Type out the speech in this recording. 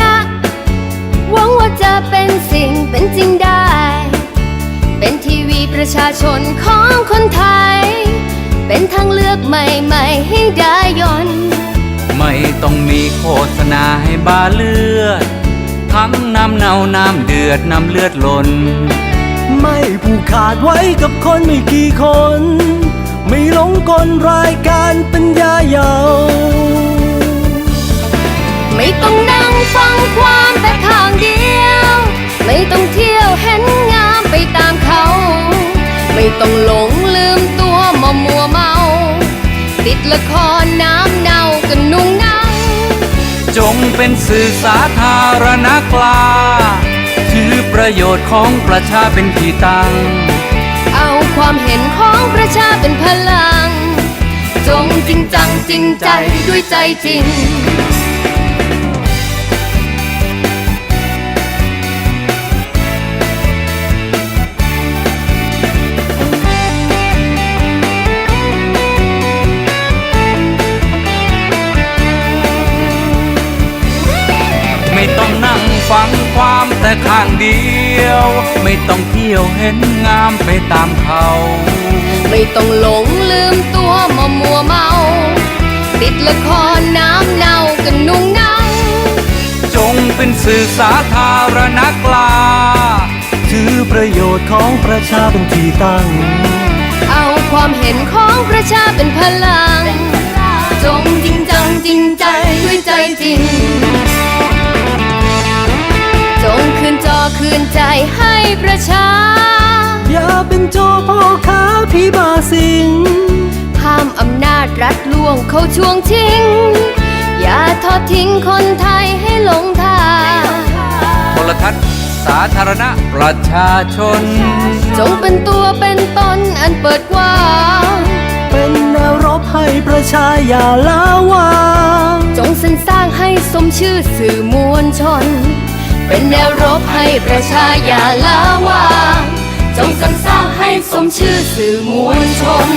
ระหวังว่าจะเป็นสิ่งเป็นจริงได้ เป็นทีวีประชาชนของคนไทย เป็นทางเลือกใหม่ ๆ ให้ได้ยนไม่ต้องมีโฆษณาให้บาเลือด ทั้งน้ำเน่าน้ำเดือดน้ำเลือดลน ไม่ผูกขาดไว้กับคนไม่กี่คน ไม่หลงกลรายการปัญญา ต้องหลงลืมตัวมามัวเมา ติดละครน้ำเน่ากันนุ่งหนังจงเป็นสื่อสาธารณกลา ถือประโยชน์ของประชาเป็นที่ตั้ง เอาความเห็นของประชาเป็นพลัง จงจริงจังจริงใจด้วยใจจริง ฟังความแต่ข้างเดียว ไม่ต้องเที่ยวเห็นงามไปตามเขา ไม่ต้องหลงลืมตัวมามัวเมา ติดละครน้ำเน่ากันนุ่งหนังจงเป็นสื่อสาธารณกลา ถือประโยชน์ของประชาเป็นที่ตั้ง เอาความเห็นของประชาเป็นพลัง จงจริงจังจริงใจด้วยใจจริง นจอคืนใจให้ประชา อย่าเป็นโจรพ่อค้าที่บาสิงห้ามอำนาจรัฐล่วงเขาช่วงชิงอย่าทอดทิ้งคนไทยให้หลงทางโทรทัศน์สาธารณะประชาชน จงเป็นตัวเป็นตนอันเปิดกว้างเป็นแนวรบให้ประชาอย่าละวาง จงสรรสร้างให้สมชื่อสื่อมวลชน เป็นแนวรบให้ประชาอย่าละวาง จงสรรสร้างให้สมชื่อสื่อมวลชน